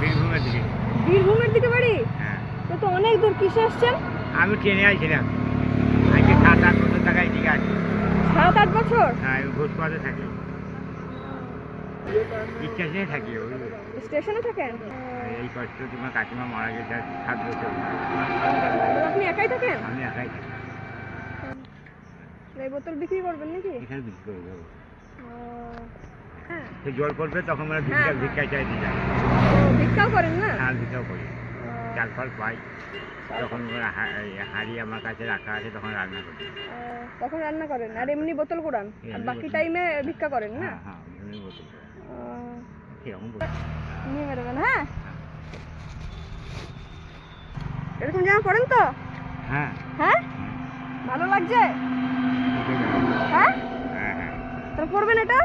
বীরভূমের দিকে। বীরভূমের দিকে বাড়ি? হ্যাঁ। তো তো অনেক দূর কিসে আসছেন? আমি ট্রেনে আইছিলাম। আজকে সাত আট বছর টাকায় ঠিক আছে। সাত আট বছর? হ্যাঁ ঘোষপাতে থাকি। স্টেশনে থাকি ওই। স্টেশনে থাকেন? এই কষ্ট তোমার কাকিমা মারা গেছে সাত বছর। আপনি একাই থাকেন? আমি একাই থাকি। এই বোতল বিক্রি করবেন নাকি? এখানে বিক্রি করে হ্যাঁ সে জল পড়বে তখন মানে ভিক্ষা হ্যাঁ, হ্যাঁ। ভিক্ষা চাই দিয়ে যাবে ভিক্ষাও করেন না? হাল ভিক্ষাও করি। চাল ফাল পাই। তখন হাঁড়ি আমার কাছে রাখা আছে তখন রান্না করি। তখন রান্না করেন। আর এমনি বোতল কুড়ান আর বাকি টাইমে ভিক্ষা করেন না? হ্যাঁ হ্যাঁ এমনি বোতল। নিয়ে বেরোবেন হ্যাঁ? এরকম জামা পরেন তো? হ্যাঁ। হ্যাঁ? ভালো লাগছে? হ্যাঁ হ্যাঁ। হ্যাঁ? তাহলে পরবেন এটা?